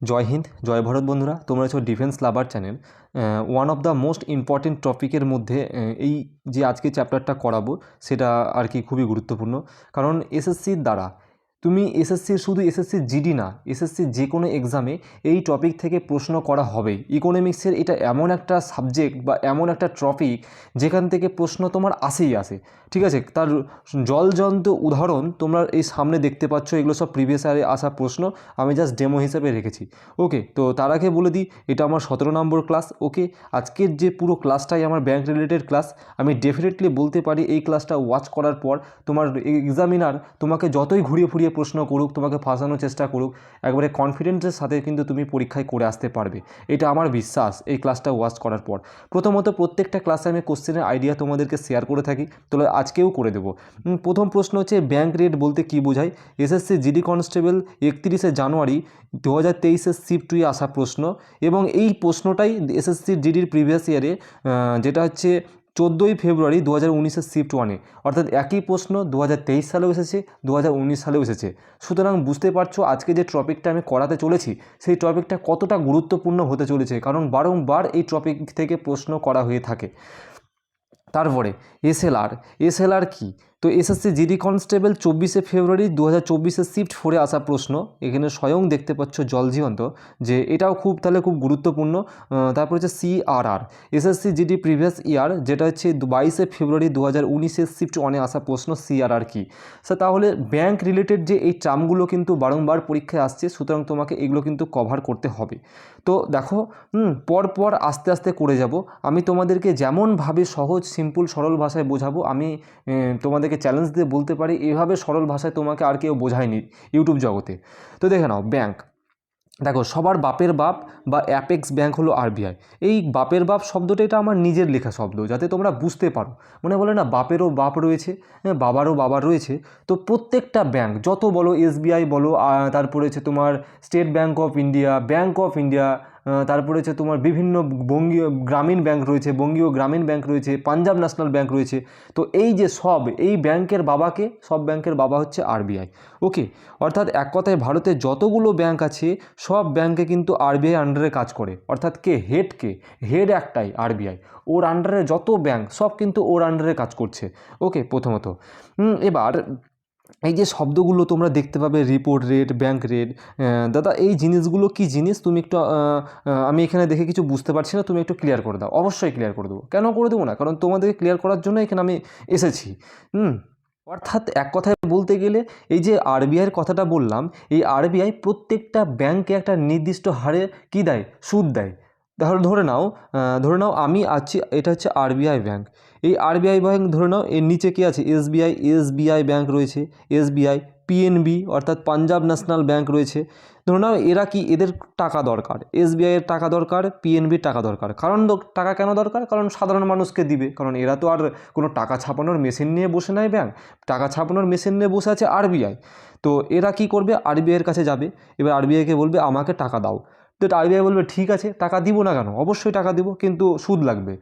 জয় হিন্দ, জয় ভারত বন্ধুরা। তোমরা হচ্ছে defence lover channel one of the most important টপিকের মধ্যে এই যে আজকে চ্যাপ্টারটা করাবো, সেটা আর কি খুবই গুরুত্বপূর্ণ। কারণ এসএসসির দ্বারা তুমি এসএসসির শুধু এসএসসি জিডি না এসএসসি যে কোনো এক্সামে এই টপিক থেকে প্রশ্ন করা হবে। ইকোনমিক্সের এটা এমন একটা সাবজেক্ট বা এমন একটা টপিক যেখান থেকে প্রশ্ন তোমার আসেই আসে, ঠিক আছে? তার জলজন্ত উদাহরণ তোমরা এই সামনে দেখতে পাচ্ছ, এগুলো সব প্রিভিয়াস ইয়ারে আসা প্রশ্ন, আমি জাস্ট ডেমো হিসেবে রেখেছি। ওকে তো তার আগে বলে দিই, এটা আমার সতেরো নম্বর ক্লাস ওকে আজকের যে পুরো ক্লাসটাই আমার ব্যাংক রিলেটেড ক্লাস আমি ডেফিনেটলি বলতে পারি এই ক্লাসটা ওয়াচ করার পর তোমার এক্সামিনার তোমাকে যতই ঘুরিয়ে ফুরিয়ে প্রশ্ন করুক, তোমাকে ফাঁসানোর চেষ্টা করুক, একবারে কনফিডেন্সের সাথে কিন্তু তুমি পরীক্ষায় করে আসতে পারবে। এটা আমার বিশ্বাস, এই ক্লাসটা ওয়াচ করার পর। প্রথমত প্রত্যেকটা ক্লাসে আমি কোশ্চেনের আইডিয়া তোমাদেরকে শেয়ার করে থাকি, তাহলে আজকেও করে দেবো। প্রথম প্রশ্ন হচ্ছে ব্যাংক রেট বলতে কী বোঝায়? এসএসসি জিডি কনস্টেবল একত্রিশে জানুয়ারি দু হাজার তেইশের শিফট আসা প্রশ্ন এবং এই প্রশ্নটাই এসএসসি জিডির প্রিভিয়াস ইয়ারে যেটা হচ্ছে চোদ্দোই ফেব্রুয়ারি দু হাজার উনিশের শিফট ওয়ানে, অর্থাৎ একই প্রশ্ন দু হাজার তেইশ সালেও এসেছে দু হাজার উনিশ সালেও এসেছে। সুতরাং বুঝতে পারছ আজকে যে টপিকটা আমি করাতে চলেছি, সেই টপিকটা কতটা গুরুত্বপূর্ণ হতে চলেছে, কারণ বারংবার এই টপিক থেকে প্রশ্ন করা হয়ে থাকে। তারপরে, এসএলআর এসএলআর কি? তো এসএসসি জিডি কনস্টেবল চব্বিশে ফেব্রুয়ারি দু হাজার চব্বিশে শিফট ফোরে আসা প্রশ্ন। এখানে স্বয়ং দেখতে পাচ্ছ জল জীবন্ত যে এটাও খুব তাহলে খুব গুরুত্বপূর্ণ। তারপর হচ্ছে CRR SSC GD previous year যেটা হচ্ছে বাইশে ফেব্রুয়ারি দু হাজার উনিশে শিফট ওয়ানে আসা প্রশ্ন সিআরআর কি? স্যার তাহলে ব্যাংক রিলেটেড যে এই টার্মগুলো কিন্তু বারংবার পরীক্ষায় আসছে সুতরাং তোমাকে এগুলো কিন্তু কভার করতে হবে। তো দেখো পর পর আস্তে আস্তে করে যাব। আমি তোমাদেরকে যেমনভাবে সহজ সিম্পল সরল ভাষায় বোঝাবো আমি আহ, তোমাদেরকে চ্যালেঞ্জ দিয়ে বলতে পারি এভাবে সরল ভাষায় তোমাকে আর কেউ বোঝায়নি ইউটিউব জগতে। তো দেখে নাও ব্যাংক দেখো সবার বাপের বাপ বা অ্যাপেক্স ব্যাংক হলো আরবিআই এই বাপের বাপ শব্দটা এটা আমার নিজের লেখা শব্দ যাতে তোমরা বুঝতে পারো। মনে বলে না বাপেরও বাপ রয়েছে হ্যাঁ, বাবারও বাবা রয়েছে। তো প্রত্যেকটা ব্যাংক যত বলো এসবিআই বলো তারপরে হচ্ছে তোমার State Bank of India Bank of India তারপরে হচ্ছে তোমার বিভিন্ন বঙ্গীয় গ্রামীণ ব্যাংক রয়েছে, বঙ্গীয় গ্রামীণ ব্যাংক রয়েছে, পাঞ্জাব ন্যাশনাল ব্যাংক রয়েছে। তো এই যে সব, এই ব্যাংকের বাবাকে, সব ব্যাংকের বাবা হচ্ছে আরবিআই। ওকে? অর্থাৎ এক কথায় ভারতে যতগুলো ব্যাংক আছে, সব ব্যাংকে কিন্তু আরবিআই আন্ডারে কাজ করে। অর্থাৎ কে? হেড কে? হেড একটাই, আরবিআই। ওর আন্ডারে যত ব্যাংক, সব কিন্তু ওর আন্ডারে কাজ করছে। ওকে? প্রথমত। এবার এই যে শব্দগুলো তোমরা দেখতে পাবে রিপোর্ট রেট ব্যাংক রেট দাদা এই জিনিসগুলো কি জিনিস? তুমি একটু আমি এখানে দেখে কিছু বুঝতে পারছি না, তুমি একটু ক্লিয়ার করে দাও। অবশ্যই ক্লিয়ার করে দেবো। কেন করে দেবো না? কারণ তোমাদেরকে ক্লিয়ার করার জন্য এখানে আমি এসেছি। হুম? অর্থাৎ এক কথায় বলতে গেলে, এই যে আরবিআইয়ের কথাটা বললাম, এই আরবিআই প্রত্যেকটা ব্যাংকে একটা নির্দিষ্ট হারে কি দেয়? সুদ দেয়। তাহলে ধরে নাও ধরে নাও আমি আছি, এটা হচ্ছে আরবিআই ব্যাংক এই আরবিআই ব্যাংক ধরে নাও, এর নিচে কী আছে? এসবিআই এসবিআই ব্যাংক রয়েছে, এসবিআই, পিএনবি অর্থাৎ পাঞ্জাব ন্যাশনাল ব্যাঙ্ক রয়েছে। ধরে নাও, এরা কি? এদের টাকা দরকার। এসবিআই এর টাকা দরকার পিএনবির টাকা দরকার। কারণ টাকা কেন দরকার? কারণ সাধারণ মানুষকে দিবে। কারণ এরা তো আর কোনো টাকা ছাপানোর মেশিন নিয়ে বসে নাই ব্যাংক। টাকা ছাপানোর মেশিন নিয়ে বসে আছে আরবিআই। তো এরা কি করবে? আরবিআইয়ের কাছে যাবে। এবার আরবিআইকে বলবে, আমাকে টাকা দাও। তো আরবিআই বলবে, ঠিক আছে, টাকা দিব না কেন? অবশ্যই টাকা দিব, কিন্তু সুদ লাগবে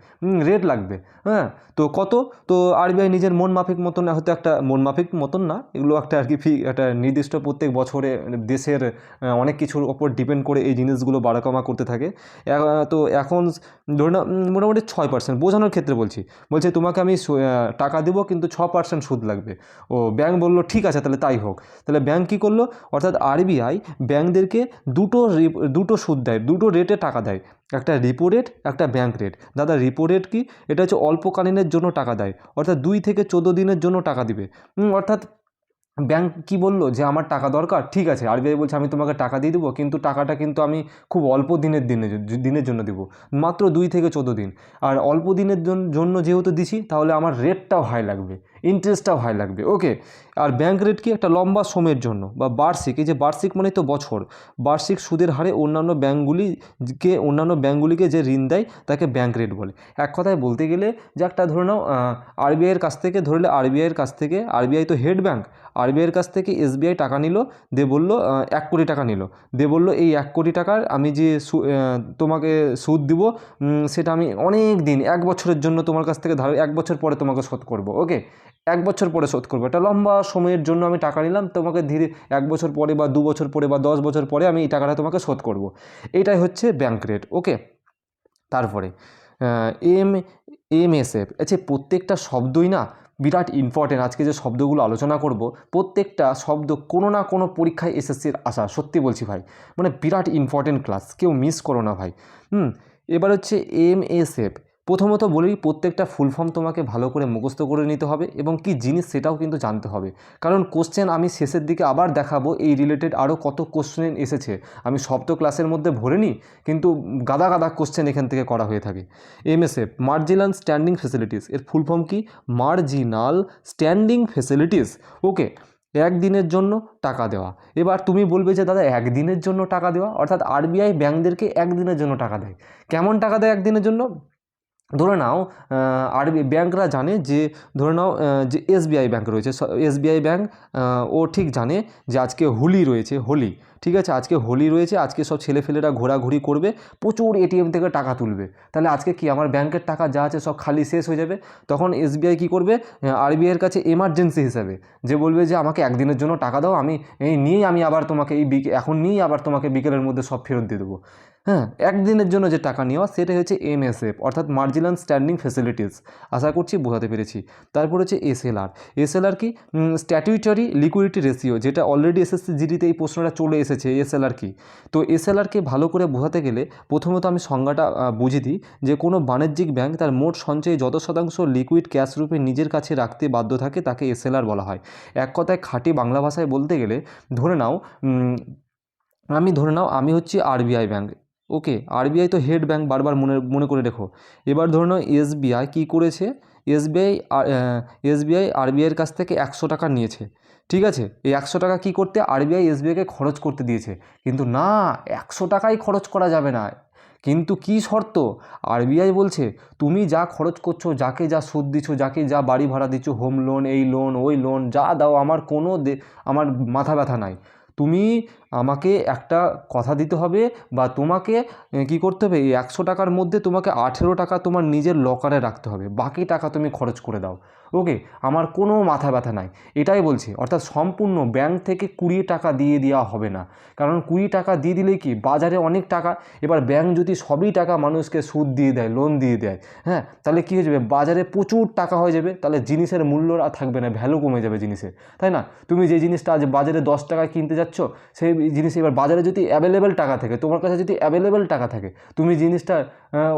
রেট লাগবে। হ্যাঁ তো কত? তো আরবিআই নিজের মন মাফিক মতন, হয়তো একটা মন মাফিক মতন না, এগুলো একটা আর কি ফি, একটা নির্দিষ্ট প্রত্যেক বছরে দেশের অনেক কিছুর ওপর ডিপেন্ড করে এই জিনিসগুলো বাড়াকমা করতে থাকে। তো এখন ধরে না মোটামুটি ছয় পার্সেন্ট বোঝানোর ক্ষেত্রে বলছি। বলছে, তোমাকে আমি টাকা দেবো, কিন্তু ছ পার্সেন্ট সুদ লাগবে। ও ব্যাংক বলল, ঠিক আছে, তাহলে তাই হোক। তাহলে ব্যাংক কী করল? অর্থাৎ আরবিআই ব্যাংকদেরকে দুটো দুটো সুদ দেয়, দুটো রেটে টাকা দেয়। একটা রিপো রেট একটা ব্যাংক রেট দাদা রিপো রেট কি? এটা হচ্ছে অল্পকালীনের জন্য টাকা দেয়, অর্থাৎ দুই থেকে চোদ্দ দিনের জন্য টাকা দিবে। অর্থাৎ ব্যাংক কি বলল যে, আমার টাকা দরকার? ঠিক আছে আরবিআই বলছে, আমি তোমাকে টাকা দিয়ে দেবো, কিন্তু টাকাটা কিন্তু আমি খুব অল্প দিনের দিনে, দিনের জন্য দেবো, মাত্র দুই থেকে চোদ্দ দিন। আর অল্প দিনের জন্য যেহেতু দিছি, তাহলে আমার রেটটাও হাই লাগবে। ইন্টারেস্টটাও হাই লাগবে। ওকে আর ব্যাঙ্ক রেট কি একটা লম্বা সময়ের জন্য, বা বার্ষিক, এই যে বার্ষিক মানে তো বছর। বার্ষিক সুদের হারে অন্যান্য ব্যাঙ্কগুলিকে অন্যান্য ব্যাঙ্কগুলিকে যে ঋণ দেয়, তাকে ব্যাঙ্ক রেট বলে। এক কথায় বলতে গেলে, যে একটা ধরে নাও আরবিআইয়ের কাছ থেকে ধরলে আরবিআইয়ের কাছ থেকে আরবিআই তো হেড ব্যাংক আরবিআইয়ের কাছ থেকে এসবিআই টাকা নিল, দে বলল এক কোটি টাকা নিল। দে বলল, এই এক কোটি টাকার আমি যে তোমাকে সুদ দিব সেটা আমি অনেক দিন, এক বছরের জন্য তোমার কাছ থেকে ধার, এক বছর পরে তোমাকে শোধ করব। ওকে এক বছর পরে শোধ করব। একটা লম্বা সময়ের জন্য আমি টাকা নিলাম, তোমাকে ধীরে এক বছর পরে বা দু বছর পরে বা দশ বছর পরে আমি এই টাকাটা তোমাকে শোধ করব। এটাই হচ্ছে ব্যাঙ্ক রেট ওকে তারপরে এম এম এস এফ আচ্ছা প্রত্যেকটা শব্দই না বিরাট ইম্পর্টেন্ট আজকে যে শব্দগুলো আলোচনা করব, প্রত্যেকটা শব্দ কোনো না কোনো পরীক্ষায় এসএসসির আসা, সত্যি বলছি ভাই মানে বিরাট ইম্পর্টেন্ট ক্লাস কেউ মিস করো না ভাই। হুম, এবার হচ্ছে এম এস এফ প্রথমত বলি, প্রত্যেকটা ফুল ফর্ম তোমাকে ভালো করে মুখস্থ করে নিতে হবে এবং কি জিনিস সেটাও কিন্তু জানতে হবে। কারণ কোশ্চেন আমি শেষের দিকে আবার দেখাবো, এই রিলেটেড আরও কত কোশ্চেন এসেছে। আমি সব তো ক্লাসের মধ্যে ভরে নিই, কিন্তু গাদা গাদা কোশ্চেন এখান থেকে করা হয়ে থাকে। এমএসএফ মার্জিনাল স্ট্যান্ডিং ফেসিলিটিস এর ফুল ফর্ম কি? মার্জিনাল স্ট্যান্ডিং ফেসিলিটিস ওকে একদিনের জন্য টাকা দেওয়া। এবার তুমি বলবে যে, দাদা, একদিনের জন্য টাকা দেওয়া? অর্থাৎ আরবিআই ব্যাংকদেরকে একদিনের জন্য টাকা দেয়। কেমন টাকা দেয় একদিনের জন্য? ধরে নাও আরবি ব্যাংকরা জানে যে, ধরে নাও যে এসবিআই ব্যাংক রয়েছে এসবিআই ব্যাঙ্ক ও ঠিক জানে যে আজকে হোলি রয়েছে, হোলি। ঠিক আছে, আজকে হোলি রয়েছে, আজকে সব ছেলেফেলেরা ঘোরাঘুরি করবে, প্রচুর এটিএম থেকে টাকা তুলবে। তাহলে আজকে কি আমার ব্যাংকের টাকা যা আছে সব খালি শেষ হয়ে যাবে? তখন এসবিআই কী করবে? আরবিআইয়ের কাছে এমার্জেন্সি হিসাবে, যে বলবে যে আমাকে একদিনের জন্য টাকা দাও, আমি এই নিয়েই আমি আবার তোমাকে এই বিকে, এখন নিয়েই আবার তোমাকে বিকেলের মধ্যে সব ফেরত দিয়ে দেবো। হ্যাঁ একদিনের জন্য যে টাকা নেওয়া, সেটা হচ্ছে এমএসএফ অর্থাৎ মার্জিনাল স্ট্যান্ডিং ফেসিলিটিস আশা করছি বোঝাতে পেরেছি। তারপর হচ্ছে এসএলআর। এসএলআর কি? স্ট্যাটিউটারি লিকুইডিটি রেশিও যেটা অলরেডি এসএসসি জিডিতে এই প্রশ্নটা চলে এসেছে, এসএলআর কি? তো এসএলআরকে ভালো করে বোঝাতে গেলে প্রথমত আমি সংজ্ঞাটা বুঝিয়ে দিই যে কোনো বাণিজ্যিক ব্যাংক তার মোট সঞ্চয়ে যত শতাংশ লিকুইড ক্যাশ রূপে নিজের কাছে রাখতে বাধ্য থাকে তাকে এসএলআর বলা হয়। এক কথায় খাঁটি বাংলা ভাষায় বলতে গেলে, ধরে নাও আমি ধরে নাও আমি হচ্ছি আরবিআই ব্যাংক ওকে আরবিআই তো হেড ব্যাংক বারবার মনে মনে করে রেখো। এবার ধরে নাও এসবিআই কী করেছে? এসবিআই এসবিআই আরবিআইয়ের কাছ থেকে একশো টাকা নিয়েছে। ঠিক আছে? এই একশো টাকা কী করতে? আরবিআই এসবিআইকে খরচ করতে দিয়েছে। কিন্তু না, একশো টাকাই খরচ করা যাবে না। কিন্তু কি শর্ত? আরবিআই বলছে, তুমি যা খরচ করছ, যাকে যা সুদ দিচ্ছ, যাকে যা বাড়ি ভাড়া দিচ্ছ হোম লোন এই লোন ওই লোন যা দাও, আমার কোনো আমার মাথা ব্যথা নাই। তুমি আমাকে একটা কথা দিতে হবে বা তোমাকে কী করতে হবে? এই একশো টাকার মধ্যে তোমাকে আঠেরো টাকা তোমার নিজের লকারে রাখতে হবে। বাকি টাকা তুমি খরচ করে দাও। ওকে? আমার কোনো মাথা ব্যথা নাই। এটাই বলছি। অর্থাৎ সম্পূর্ণ ব্যাংক থেকে কুড়ি টাকা দিয়ে দেওয়া হবে না। কারণ কুড়ি টাকা দিয়ে দিলে কি? বাজারে অনেক টাকা, এবার ব্যাংক যদি সবই টাকা মানুষকে সুদ দিয়ে দেয় লোন দিয়ে দেয় হ্যাঁ? তাহলে কী হয়ে যাবে? বাজারে প্রচুর টাকা হয়ে যাবে। তাহলে জিনিসের মূল্য আর থাকবে না ভ্যালু কমে যাবে জিনিসের। তাই না? তুমি যে জিনিসটা আজ বাজারে দশ টাকায় কিনতে যাচ্ছ, সেই জিনিস এবার বাজারে যদি অ্যাভেলেবেল টাকা থাকে, তোমার কাছে যদি অ্যাভেলেবেল টাকা থাকে, তুমি জিনিসটা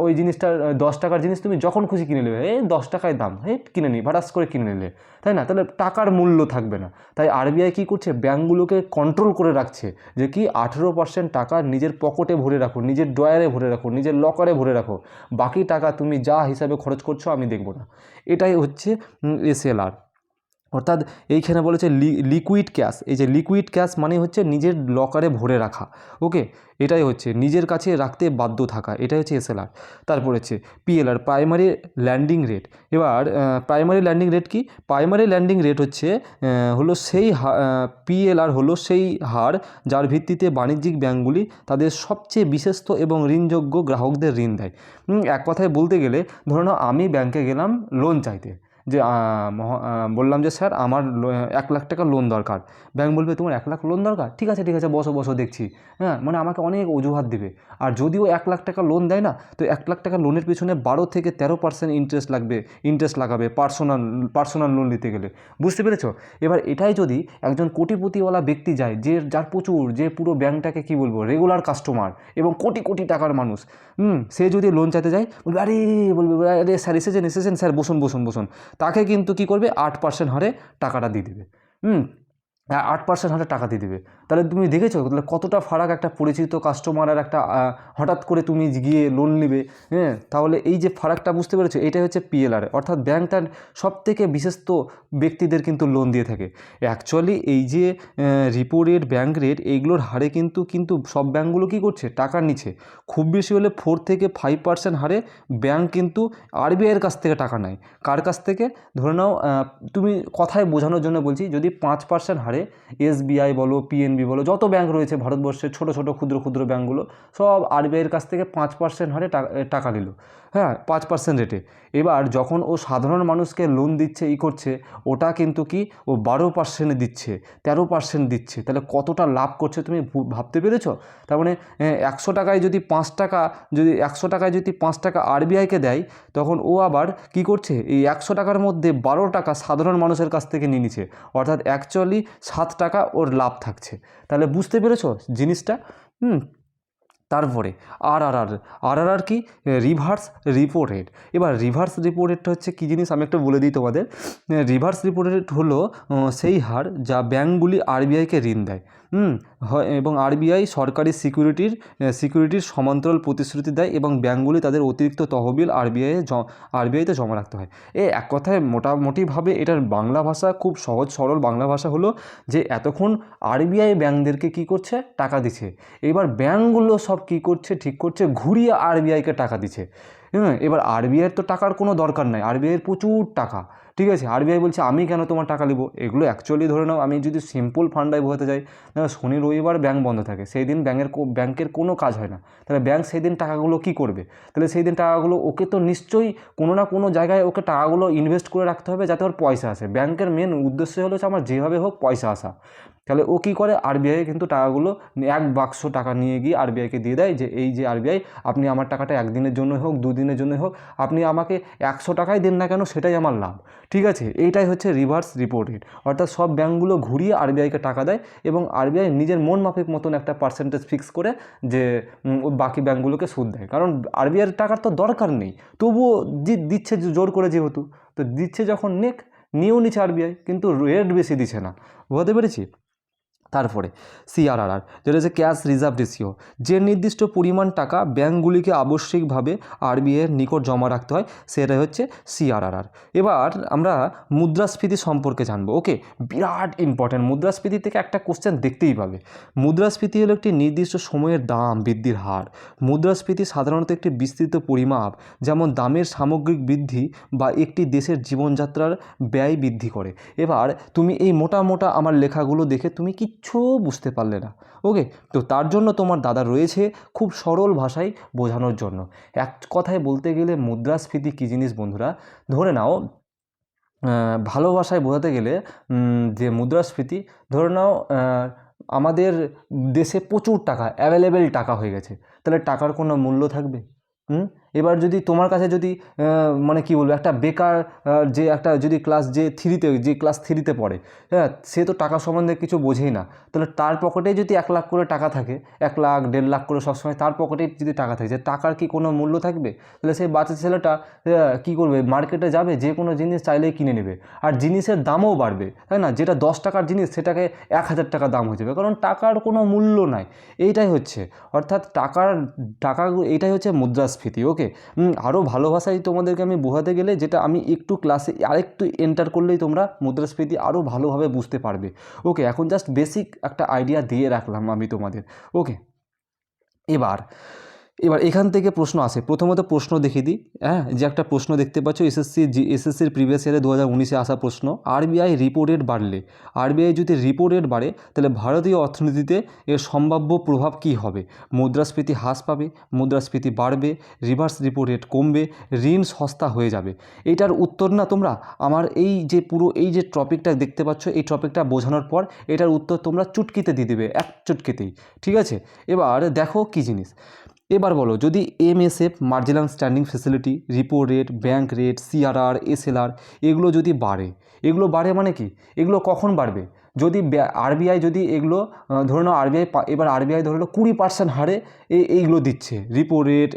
ওই জিনিসটার দশ টাকার জিনিস তুমি যখন খুশি কিনে নেবে, এই দশ টাকায় দাম, এই কিনে নি, ভাটাস করে কিনে নিলে, তাই না? তাহলে টাকার মূল্য থাকবে না। তাই আরবিআই কী করছে? ব্যাঙ্কগুলোকে কন্ট্রোল করে রাখছে, যে কি আঠেরো পার্সেন্ট টাকা নিজের পকেটে ভরে রাখো, নিজের ড্রয়ারে ভরে রাখো, নিজের লকারে ভরে রাখো। বাকি টাকা তুমি যা হিসাবে খরচ করছ আমি দেখব না। এটাই হচ্ছে এসএলআর অর্থাৎ এইখানে বলেছে লিকুইড ক্যাশ এই যে লিকুইড ক্যাশ মানে হচ্ছে নিজের লকারে ভরে রাখা ওকে এটাই হচ্ছে নিজের কাছে রাখতে বাধ্য থাকা, এটাই হচ্ছে এসএলআর তারপর হচ্ছে পিএলআর প্রাইমারি ল্যান্ডিং রেট এবার প্রাইমারি ল্যান্ডিং রেট কি? প্রাইমারি ল্যান্ডিং রেট হচ্ছে হলো সেই পিএলআর হলো সেই হার যার ভিত্তিতে বাণিজ্যিক ব্যাংকগুলি তাদের সবচেয়ে বিশেষত এবং ঋণযোগ্য গ্রাহকদের ঋণ দেয়। এক কথায় বলতে গেলে, ধরো আমি ব্যাংকে গেলাম লোন চাইতে। যে বললাম যে, স্যার, আমার এক লাখ টাকা লোন দরকার। ব্যাংক বলবে, তোমার এক লাখ লোন দরকার? ঠিক আছে ঠিক আছে, বসো বসো, দেখছি। হ্যাঁ মানে আমাকে অনেক অজুহাত দেবে। আর যদিও এক লাখ টাকা লোন দেয় না, তো এক লাখ টাকা লোনের পিছনে বারো থেকে তেরো পার্সেন্ট ইন্টারেস্ট লাগবে ইন্টারেস্ট লাগাবে পার্সোনাল পার্সোনাল লোন নিতে গেলে। বুঝতে পেরেছ? এবার এটাই যদি একজন কোটিপতিওয়ালা ব্যক্তি যায়, যে, যার প্রচুর, যে, পুরো ব্যাংকটাকে কি বলব রেগুলার কাস্টমার এবং কোটি কোটি টাকার মানুষ, হুম, সে যদি লোন চাইতে যায়, বলবে, আরে বলবে, আরে, স্যার, এসেছেন এসেছেন, স্যার, বসুন বসুন বসুন। তাকে কিন্তু কি করবে? আট পার্সেন্ট হারে টাকাটা দিয়ে দেবে। হুম? আট পার্সেন্ট হারে টাকা দিয়ে দেবে। তাহলে তুমি দেখেছ তাহলে কতটা ফারাক একটা পরিচিত কাস্টমার আর একটা হঠাৎ করে তুমি গিয়ে লোন নেবে হ্যাঁ? তাহলে এই যে ফারাকটা বুঝতে পেরেছ, এটাই হচ্ছে পিএলআর অর্থাৎ ব্যাংক তার সব থেকে বিশেষত ব্যক্তিদের কিন্তু লোন দিয়ে থাকে। অ্যাকচুয়ালি এই যে রিপো রেট ব্যাঙ্ক রেট এইগুলোর হারে কিন্তু কিন্তু সব ব্যাঙ্কগুলো কী করছে? টাকা নিচ্ছে খুব বেশি হলে ফোর থেকে ফাইভ পার্সেন্ট হারে ব্যাংক কিন্তু আরবিআইয়ের কাছ থেকে টাকা নেয়। কার কাছ থেকে? ধরে নাও তুমি কথায় বোঝানোর জন্য বলছি, যদি পাঁচ পার্সেন্ট হারে এসবিআই বলো, পিএনবি বলো, যত ব্যাংক রয়েছে ভারতবর্ষের ছোট ছোট ক্ষুদ্র ক্ষুদ্র ব্যাঙ্কগুলো সব আরবিআইয়ের কাছ থেকে পাঁচ পার্সেন্ট হারে টাকা নিল। হ্যাঁ পাঁচ পার্সেন্ট রেটে এবার যখন ও সাধারণ মানুষকে লোন দিচ্ছে, ই করছে, ওটা কিন্তু কি ও বারো পার্সেন্টে দিচ্ছে, তেরো পার্সেন্ট দিচ্ছে। তাহলে কতটা লাভ করছে তুমি ভাবতে পেরেছ? তার মানে একশো টাকায় যদি পাঁচ টাকা, যদি একশো টাকায় যদি পাঁচ টাকা আরবিআইকে দেয়, তখন ও আবার কি করছে? এই একশো টাকার মধ্যে বারো টাকা সাধারণ মানুষের কাছ থেকে নিয়ে নিচ্ছে। অর্থাৎ অ্যাকচুয়ালি সাত টাকা ওর লাভ থাকছে। তাহলে বুঝতে পেরেছ জিনিসটা? হুম তারপরে আর আর আর আর আর আর কি? রিভার্স রিপো রেট এবার রিভার্স রিপো রেটটা হচ্ছে কী জিনিস? আমি একটা বলে দিই তোমাদের। রিভার্স রিপো রেট হলো সেই হার যা ব্যাঙ্কগুলি আরবিআইকে ঋণ দেয়। এবং আরবিআই সরকারি সিকিউরিটির সিকিউরিটির সমান্তরাল প্রতিশ্রুতি দেয় এবং ব্যাঙ্কগুলি তাদের অতিরিক্ত তহবিল আরবিআইয়ে আরবিআইতে জমা রাখতে হয়। এ এক কথায় মোটামুটিভাবে এটার বাংলা ভাষা খুব সহজ সরল বাংলা ভাষা হলো যে এতক্ষণ আরবিআই ব্যাঙ্কদেরকে কী করছে? টাকা দিচ্ছে। এবার ব্যাঙ্কগুলো সব কী করছে, ঠিক করছে, ঘুরিয়ে আরবিআইকে টাকা দিচ্ছে। হ্যাঁ এবার আরবিআইয়ের তো টাকার কোনো দরকার নাই। আরবিআইয়ের প্রচুর টাকা। ঠিক আছে আরবিআই বলছে, আমি কেন তোমার টাকা নেব এগুলো অ্যাকচুয়ালি ধরে নাও, আমি যদি সিম্পল ফান্ডায় বোঝাতে যাই তাহলে শনি, রবিবার ব্যাংক বন্ধ থাকে, সেই দিন ব্যাংকের কো- ব্যাংকের কোনো কাজ হয় না। তাহলে ব্যাঙ্ক সেই দিন টাকাগুলো কী করবে? তাহলে সেই দিন টাকাগুলো ওকে তো নিশ্চয়ই কোনো না কোনো জায়গায় ওকে টাকাগুলো ইনভেস্ট করে রাখতে হবে, যাতে ওর পয়সা আসে। ব্যাংকের মেন উদ্দেশ্য হলো আমার যেভাবে হোক পয়সা আসা। তাহলে ও কী করে? আরবিআই কিন্তু টাকাগুলো এক বাক্স টাকা নিয়ে গিয়ে আরবিআইকে দিয়ে দেয় যে, এই যে আরবিআই আপনি আমার টাকাটা একদিনের জন্য হোক, দুদিনের জন্য হোক, আপনি আমাকে একশো টাকাই দেন না কেন, সেটাই আমার লাভ। ঠিক আছে? এইটাই হচ্ছে রিভার্স রিপোর্টেড অর্থাৎ সব ব্যাঙ্কগুলো ঘুরিয়ে আরবিআইকে টাকা দেয় এবং আরবিআই নিজের মন মাফিক মতন একটা পার্সেন্টেজ ফিক্স করে যে বাকি ব্যাঙ্কগুলোকে সুদ দেয়। কারণ আরবিআইয়ের টাকার তো দরকার নেই। তবুও দিচ্ছে জোর করে যেহেতু। তো দিচ্ছে যখন নেক, নিয়েও নিচ্ছে আরবিআই কিন্তু রেট বেশি দিচ্ছে না। বুঝতে পেরেছি? তারপরে সিআরআরআর, যেটা হচ্ছে ক্যাশ রিজার্ভ রেশিও যে নির্দিষ্ট পরিমাণ টাকা ব্যাঙ্কগুলিকে আবশ্যিকভাবে আরবিআইয়ের নিকট জমা রাখতে হয়, সেটা হচ্ছে সিআরআরআর। এবার আমরা মুদ্রাস্ফীতি সম্পর্কে জানব। ওকে, বিরাট ইম্পর্ট্যান্ট মুদ্রাস্ফীতি থেকে একটা কোশ্চেন দেখতেই পাবে। মুদ্রাস্ফীতি হলো একটি নির্দিষ্ট সময়ের দাম বৃদ্ধির হার। মুদ্রাস্ফীতি সাধারণত একটি বিস্তৃত পরিমাপ, যেমন দামের সামগ্রিক বৃদ্ধি বা একটি দেশের জীবনযাত্রার ব্যয় বৃদ্ধি করে। এবার তুমি এই মোটা মোটা আমার লেখাগুলো দেখে তুমি কিচ্ছু বুঝতে পারলে না। ওকে তো তার জন্য তোমার দাদা রয়েছে খুব সরল ভাষায় বোঝানোর জন্য। এক কথায় বলতে গেলে মুদ্রাস্ফীতি কী জিনিস বন্ধুরা? ধরে নাও আহ, ভালো ভাষায় বোঝাতে গেলে যে মুদ্রাস্ফীতি ধরে নাও আমাদের দেশে প্রচুর টাকা অ্যাভেলেবেল টাকা হয়ে গেছে। তাহলে টাকার কোনো মূল্য থাকবে? হুম? এবার যদি তোমার কাছে যদি মানে কি বলব, একটা বেকার যে একটা যদি ক্লাস যে থ্রিতে যে ক্লাস থ্রিতে পড়ে হ্যাঁ সে তো টাকা সম্বন্ধে কিছু বোঝেই না। তাহলে তার পকেটে যদি এক লাখ করে টাকা থাকে, এক লাখ, দেড় লাখ করে সবসময় তার পকেটে যদি টাকা থাকে, যে টাকার কি কোনো মূল্য থাকবে? তাহলে সেই বাচ্চা ছেলেটা কী করবে? মার্কেটে যাবে, যে কোনো জিনিস চাইলেই কিনে নেবে। আর জিনিসের দামও বাড়বে, তাই না? যেটা দশ টাকার জিনিস, সেটাকে এক হাজার টাকা দাম হয়ে যাবে। কারণ টাকার কোনো মূল্য নাই। এইটাই হচ্ছে। অর্থাৎ টাকার, টাকা, এইটাই হচ্ছে মুদ্রাস্ফীতি ওকে আরও ভালোবাসায় তোমাদেরকে আমি বোঝাতে গেলে যেটা আমি একটু ক্লাসে আরেকটু এন্টার করলেই তোমরা মুদ্রাস্ফীতি আরও ভালোভাবে বুঝতে পারবে। ওকে এখন জাস্ট বেসিক একটা আইডিয়া দিয়ে রাখলাম আমি তোমাদের। ওকে এবার এবার এখান থেকে প্রশ্ন আসে। প্রথমত প্রশ্ন দেখিয়ে দিই। হ্যাঁ যে একটা প্রশ্ন দেখতে পাচ্ছ এসএসসি জি এসএসসির প্রিভিয়াস ইয়ারে দু হাজার উনিশে আসা প্রশ্ন। আরবিআই রিপো রেট বাড়লে। আরবিআই যদি রিপো রেট বাড়ে, তাহলে ভারতীয় অর্থনীতিতে এর সম্ভাব্য প্রভাব কী হবে? মুদ্রাস্ফীতি হ্রাস পাবে, মুদ্রাস্ফীতি বাড়বে রিভার্স রিপো রেট কমবে, ঋণ সস্তা হয়ে যাবে। এটার উত্তর না তোমরা? আমার এই যে পুরো, এই যে টপিকটা দেখতে পাচ্ছ, এই টপিকটা বোঝানোর পর এটার উত্তর তোমরা চুটকিতে দিয়ে দেবে, এক চুটকিতেই। ঠিক আছে? এবার দেখো কী জিনিস। এবার বলো, যদি MSF marginal standing facility repo rate bank rate CRR SLR এগুলো যদি বাড়ে, এগুলো বাড়ে মানে কি? এগুলো কখন বাড়বে? যদি আরবিআই যদি এগুলো ধরে নাও আরবিআই এবার আরবিআই ধরে নাও কুড়ি পার্সেন্ট হারে এই এইগুলো দিচ্ছে। Repo rate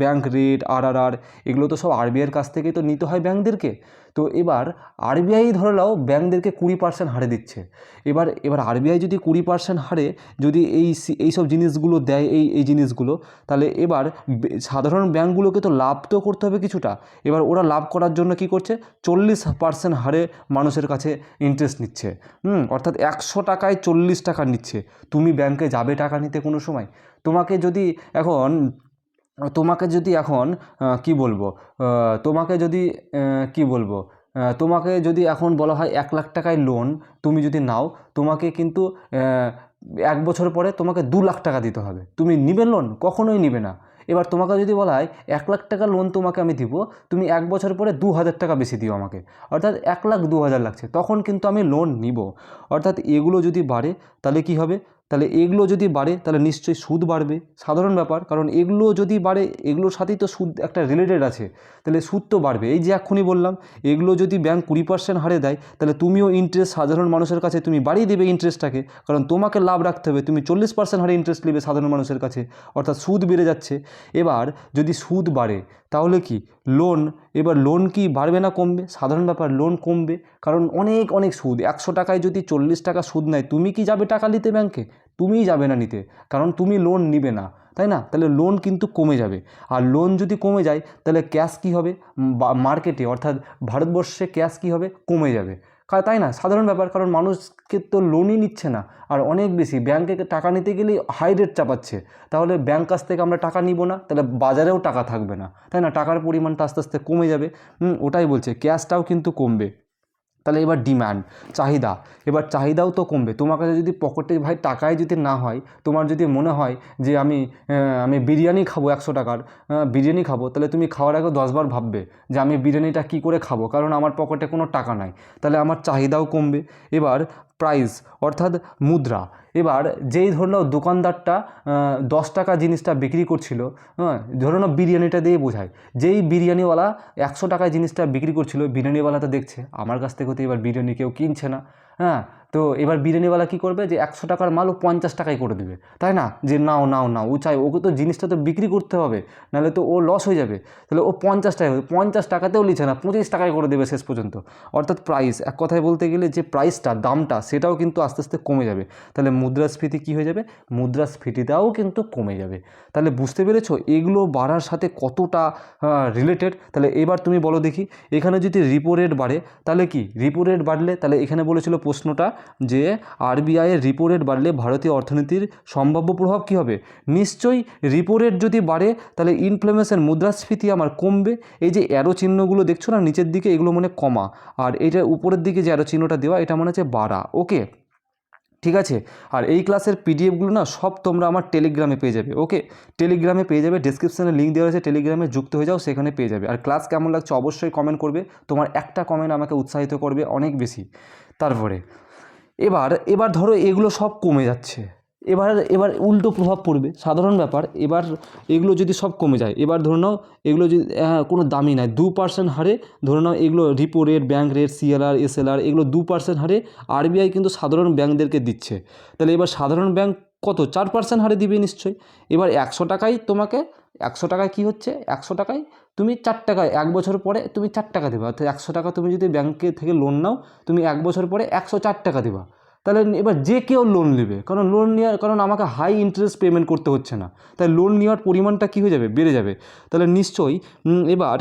bank rate RRR এগুলো তো সব আরবিআইয়ের কাছ থেকেই তো নিতে হয় ব্যাঙ্কদেরকে তো এবার আরবিআই ধরে নাও ব্যাঙ্কদেরকে কুড়ি পার্সেন্ট হারে দিচ্ছে। এবার এবার আরবিআই যদি কুড়ি পার্সেন্ট হারে যদি এই এই সব জিনিসগুলো দেয়, এই এই জিনিসগুলো, তাহলে এবার সাধারণ ব্যাঙ্কগুলোকে তো লাভ তো করতে হবে কিছুটা। এবার ওরা লাভ করার জন্য কি করছে? চল্লিশ পার্সেন্ট হারে মানুষের কাছে ইন্টারেস্ট নিচ্ছে। হুম, অর্থাৎ একশো টাকায় চল্লিশ টাকা নিচ্ছে। তুমি ব্যাংকে যাবে টাকা নিতে কোনো সময়? তোমাকে যদি এখন তোমাকে যদি এখন কি বলব? তোমাকে যদি কি বলব? তোমাকে যদি এখন বলা হয় এক লাখ টাকায় লোন তুমি যদি নাও, তোমাকে কিন্তু এক বছর পরে তোমাকে দু লাখ টাকা দিতে হবে। তুমি নিবে লোন কখনোই নিবে না। এবার তোমাকে যদি বলা হয় এক লাখ টাকা লোন তোমাকে আমি দিব, তুমি এক বছর পরে দু হাজার টাকা বেশি দিও আমাকে। অর্থাৎ এক লাখ দু হাজার লাগছে। তখন কিন্তু আমি লোন নিব। অর্থাৎ এগুলো যদি বাড়ে, তাহলে কি হবে? তাহলে এগুলো যদি বাড়ে, তাহলে নিশ্চয়ই সুদ বাড়বে। সাধারণ ব্যাপার, কারণ এগুলো যদি বাড়ে, এগুলোর সাথেই তো সুদ একটা রিলেটেড আছে। তাহলে সুদ তো বাড়বে। এই যে এক্ষুনি বললাম, এগুলো যদি ব্যাংক কুড়ি পার্সেন্ট হারে দেয়, তাহলে তুমিও ইন্টারেস্ট সাধারণ মানুষের কাছে, তুমি বাড়িয়ে দেবে ইন্টারেস্টটাকে কারণ তোমাকে লাভ রাখতে হবে। তুমি চল্লিশ পার্সেন্ট হারে ইন্টারেস্ট নেবে সাধারণ মানুষের কাছে। অর্থাৎ সুদ বেড়ে যাচ্ছে। এবার যদি সুদ বাড়ে, তাহলে কি? লোন এবার লোন কি বাড়বে না কমবে? সাধারণ ব্যাপার লোন কমবে। কারণ অনেক অনেক সুদ। একশো টাকায় যদি চল্লিশ টাকা সুদ নেয়, তুমি কি যাবে টাকা নিতে ব্যাংকে তুমিই যাবে না নিতে। কারণ তুমি লোন নিবে না, তাই না? তাহলে লোন কিন্তু কমে যাবে। আর লোন যদি কমে যায়, তাহলে ক্যাশ কি হবে? মার্কেটে অর্থাৎ ভারতবর্ষে ক্যাশ কি হবে? কমে যাবে। তাই না? সাধারণ ব্যাপার, কারণ মানুষকে তো লোনই নিচ্ছে না। আর অনেক বেশি ব্যাংকে টাকা নিতে গেলেই হাই রেট চাপাচ্ছে। তাহলে ব্যাংক কাছ থেকে আমরা টাকা নিব না, তাহলে বাজারেও টাকা থাকবে না। তাই না? টাকার পরিমাণটা আস্তে আস্তে কমে যাবে। ওটাই বলছে। ক্যাশটাও কিন্তু কমবে। তাহলে এবার ডিম্যান্ড চাহিদা। এবার চাহিদাও তো কমবে। তোমার কাছে যদি পকেটে ভাই টাকায় যদি না হয়, তোমার যদি মনে হয় যে আমি আমি বিরিয়ানি খাব একশো টাকার বিরিয়ানি খাব, তাহলে তুমি খাওয়ার আগে দশবার ভাববে যে আমি বিরিয়ানিটা কী করে খাব, কারণ আমার পকেটে কোনো টাকা নাই। তাহলে আমার চাহিদাও কমবে। এবার প্রাইস অর্থাৎ মুদ্রা। এবার যেই ধরল দোকানদারটা দশ টাকা জিনিসটা বিক্রি করছিল হ্যাঁ ধরে নাও বিরিয়ানিটা দিয়ে বোঝায়। যেই বিরিয়ানিওয়ালা একশো টাকায় জিনিসটা বিক্রি করছিল, বিরিয়ানিওয়ালাটা দেখছে, আমার কাছ থেকে তো এবার বিরিয়ানি কেউ কিনছে না। হ্যাঁ তো এবার বিরিয়ানিওয়ালা কী করবে যে একশো টাকার মাল ও পঞ্চাশ টাকায় করে দেবে। তাই না? যে নাও নাও নাও, ও চাই ওকে তো জিনিসটা তো বিক্রি করতে হবে, নাহলে তো ও লস হয়ে যাবে। তাহলে ও পঞ্চাশ টাকায়, পঞ্চাশ টাকাতেও নিচ্ছে না, পঁচিশ টাকায় করে দেবে শেষ পর্যন্ত। অর্থাৎ প্রাইস এক কথায় বলতে গেলে যে প্রাইসটা দামটা, সেটাও কিন্তু আস্তে আস্তে কমে যাবে। তাহলে মুদ্রাস্ফীতি কী হয়ে যাবে? মুদ্রাস্ফীতিটাও কিন্তু কমে যাবে। তাহলে বুঝতে পেরেছ? এগুলো বাড়ার সাথে কতটা রিলেটেড তাহলে এবার তুমি বলো দেখি, এখানে যদি রিপো রেট বাড়ে, তাহলে কি? রিপো রেট বাড়লে, তাহলে এখানে বলেছিল প্রশ্নটা যে আরবিআইয়ের রিপো রেট বাড়লে ভারতীয় অর্থনীতির সম্ভাব্য প্রভাব কী হবে? নিশ্চয়ই রিপো রেট যদি বাড়ে, তাহলে ইনফ্লেমেশন মুদ্রাস্ফীতি আমার কমবে। এই যে অ্যারো চিহ্নগুলো দেখছ না, নিচের দিকে এগুলো মানে কমা। আর এটা উপরের দিকে যে অ্যারো চিহ্নটা দেওয়া, এটা মনে হচ্ছে বাড়া। ওকে? ঠিক আছে? আর এই ক্লাসের পিডিএফগুলো না, সব তোমরা আমার টেলিগ্রামে পেয়ে যাবে। ওকে? টেলিগ্রামে পেয়ে যাবে ডিসক্রিপশানে লিঙ্ক দেওয়া আছে টেলিগ্রামে যুক্ত হয়ে যাও, সেখানে পেয়ে যাবে। আর ক্লাস কেমন লাগছে অবশ্যই কমেন্ট করবে। তোমার একটা কমেন্ট আমাকে উৎসাহিত করবে অনেক বেশি। তারপরে এবার এবার ধরো এগুলো সব কমে যাচ্ছে। এবার এবার উল্টো প্রভাব পড়বে। সাধারণ ব্যাপার, এবার এগুলো যদি সব কমে যায়, এবার ধরে নাও এগুলো যদি কোনো দামই নাই। দু পার্সেন্ট হারে ধরে নাও এগুলো repo rate bank rate CLR SLR এগুলো দু পার্সেন্ট হারে আরবিআই কিন্তু সাধারণ ব্যাঙ্কদেরকে দিচ্ছে। তাহলে এবার সাধারণ ব্যাঙ্ক কত? চার পার্সেন্ট হারে দিবে নিশ্চয়ই। এবার একশো টাকাই তোমাকে একশো টাকায় কি হচ্ছে? একশো টাকায় তুমি চার টাকায় এক বছর পরে তুমি চার টাকা দেবা। অর্থাৎ একশো টাকা তুমি যদি ব্যাংকে থেকে লোন নাও, তুমি এক বছর পরে একশো চার টাকা দেবা। তাহলে এবার যে কেউ লোন নেবে, কারণ লোন নেওয়ার, কারণ আমাকে হাই ইন্টারেস্ট পেমেন্ট করতে হচ্ছে না। তাই লোন নেওয়ার পরিমাণটা কী হয়ে যাবে? বেড়ে যাবে। তাহলে নিশ্চয়ই এবার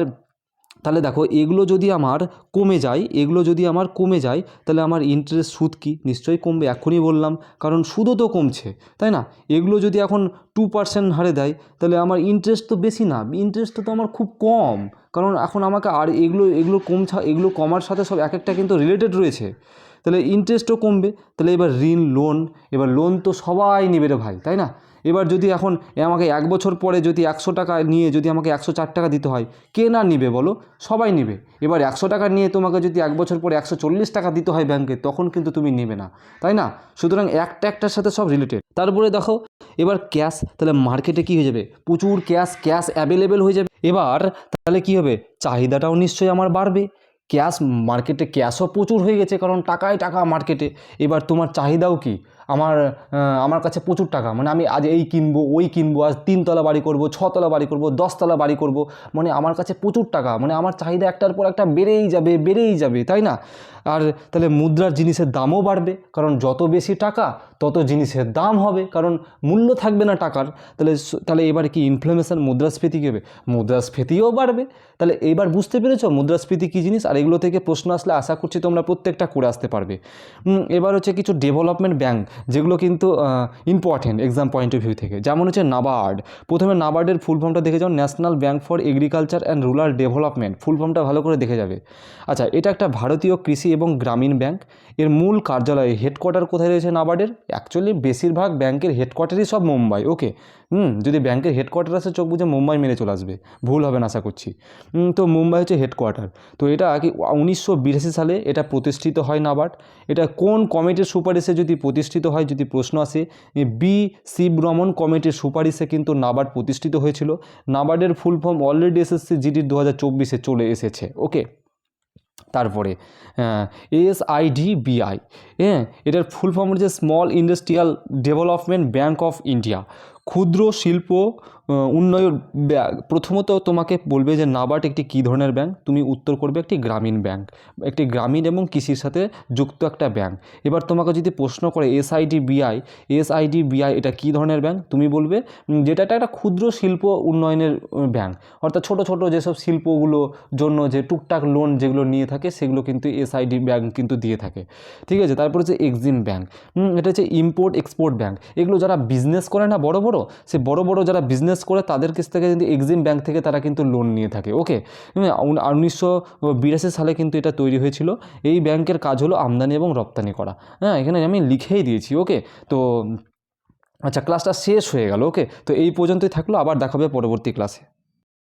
তাহলে দেখো, এগুলো যদি আমার কমে যায়, এগুলো যদি আমার কমে যায়, তাহলে আমার ইন্টারেস্ট সুদ কি? নিশ্চয়ই কমবে, এখনই বললাম, কারণ সুদও তো কমছে, তাই না? এগুলো যদি এখন টু পার্সেন্ট হারে দেয়, তাহলে আমার ইন্টারেস্ট তো বেশি না ইন্টারেস্টটা তো আমার খুব কম, কারণ এখন আমাকে আর এগুলো এগুলো কমছা, এগুলো কমার সাথে সব এক একটা কিন্তু রিলেটেড রয়েছে। তাহলে ইন্টারেস্টও কমবে, তাহলে এবার ঋণ লোন এবার লোন তো সবাই নেবে রে ভাই, তাই না? এবার যদি এখন আমাকে এক বছর পরে যদি একশো টাকা নিয়ে যদি আমাকে একশো চার টাকা দিতে হয়, কে না নিবে বলো? সবাই নিবে। এবার একশো টাকা নিয়ে তোমাকে যদি এক বছর পরে একশো চল্লিশ টাকা দিতে হয় ব্যাংকে তখন কিন্তু তুমি নেবে না। তাই না? সুতরাং একটা একটার সাথে সব রিলেটেড তারপরে দেখো, এবার ক্যাশ তাহলে মার্কেটে কী হয়ে যাবে? প্রচুর ক্যাশ ক্যাশ অ্যাভেলেবেল হয়ে যাবে। এবার তাহলে কী হবে? চাহিদাটাও নিশ্চয়ই আমার বাড়বে। ক্যাশ মার্কেটে ক্যাশও প্রচুর হয়ে গেছে, কারণ টাকায় টাকা মার্কেটে এবার তোমার চাহিদাও কি? আমার আমার কাছে প্রচুর টাকা। মানে আমি আজ এই কিনবো, ওই কিনবো, আজ তিনতলা বাড়ি করব, ছতলা বাড়ি করব, দশতলা বাড়ি করব। মানে আমার কাছে প্রচুর টাকা। মানে আমার চাহিদা একটার পর একটা বেড়েই যাবে বেড়েই যাবে, তাই না? আর তাহলে মুদ্রার জিনিসের দামও বাড়বে, কারণ যত বেশি টাকা, তত জিনিসের দাম হবে, কারণ মূল্য থাকবে না টাকার। তাহলে তাহলে এবার কি ইনফ্লেমেশন মুদ্রাস্ফীতি কী হবে মুদ্রাস্ফীতিও বাড়বে। তাহলে এবার বুঝতে পেরেছ মুদ্রাস্ফীতি কী জিনিস? আর এগুলো থেকে প্রশ্ন আসলে আশা করছি তোমরা প্রত্যেকটা করে আসতে পারবে। এবার হচ্ছে কিছু ডেভেলপমেন্ট ব্যাংক যেগুলো কিন্তু important exam point of view থেকে। যেমন হচ্ছে নাবার্ড প্রথমে নাবার্ডের ফুল ফর্মটা দেখে যাও national bank for agriculture and rural development full ফর্মটা ভালো করে দেখে যাবে। আচ্ছা এটা একটা ভারতীয় কৃষি এবং গ্রামীণ ব্যাংক এর মূল কার্যালয় হেডকোয়ার্টার কোথায় রয়েছে নাবার্ডের? অ্যাকচুয়ালি বেশিরভাগ ব্যাংকের হেডকোয়ার্টারই সব মুম্বাই ওকে হুম, যদি ব্যাংকের হেডকোয়ার্টার আসে, চোখ বুঝে মুম্বাই মেনে চলে আসবে। ভুল হবে না আশা করছি। তো মুম্বাই হচ্ছে হেডকোয়ার্টার তো এটা কি উনিশশো বিরাশি সালে এটা প্রতিষ্ঠিত হয় নাবার্ড? এটা কোন কমিটির সুপারিশে যদি প্রতিষ্ঠিত হয়, যদি প্রশ্ন আসে বি শিবরমন কমিটির সুপারিশে কিন্তু নাবার্ড প্রতিষ্ঠিত হয়েছিল। নাবার্ডের ফুল ফর্ম অলরেডি এসএসসি জিডির দু হাজার চব্বিশে চলে এসেছে ওকে তারপরে এএসআইডি বিআই হ্যাঁ এটার ফুল ফর্ম হচ্ছে small industrial development bank of India ক্ষুদ্র শিল্প উন্নয়ন প্রথমত তোমাকে বলবে যে নাবার্ড একটি কী ধরনের ব্যাংক? তুমি উত্তর করবে একটি গ্রামীণ ব্যাংক। একটি গ্রামীণ এবং কৃষির সাথে যুক্ত একটা ব্যাংক। এবার তোমাকে যদি প্রশ্ন করে এসআইডি বিআই এসআইডি বিআই এটা কী ধরনের ব্যাংক? তুমি বলবে যেটা একটা একটা ক্ষুদ্র শিল্প উন্নয়নের ব্যাংক। অর্থাৎ ছোট ছোট যেসব শিল্পগুলো জন্য যে টুকটাক লোন যেগুলো নিয়ে থাকে, সেগুলো কিন্তু এসআইডি ব্যাংক কিন্তু দিয়ে থাকে। ঠিক আছে? তারপর হচ্ছে এক্সিম ব্যাংক। এটা হচ্ছে ইম্পোর্ট এক্সপোর্ট ব্যাংক। এগুলো যারা বিজনেস করে না, বড় বড়, সে বড় বড় যারা বিজনেস করে তাদের কাছ থেকে কিন্তু এক্সিম ব্যাংক থেকে তারা কিন্তু লোন নিয়ে থাকে ওকে উনিশশো বিরাশি সালে কিন্তু এটা তৈরি হয়েছিল। এই ব্যাংকের কাজ হলো আমদানি এবং রপ্তানি করা। হ্যাঁ এখানে আমি লিখেই দিয়েছি ওকে তো আচ্ছা ক্লাসটা শেষ হয়ে গেল ওকে তো এই পর্যন্তই থাকল, আবার দেখাবে পরবর্তী ক্লাসে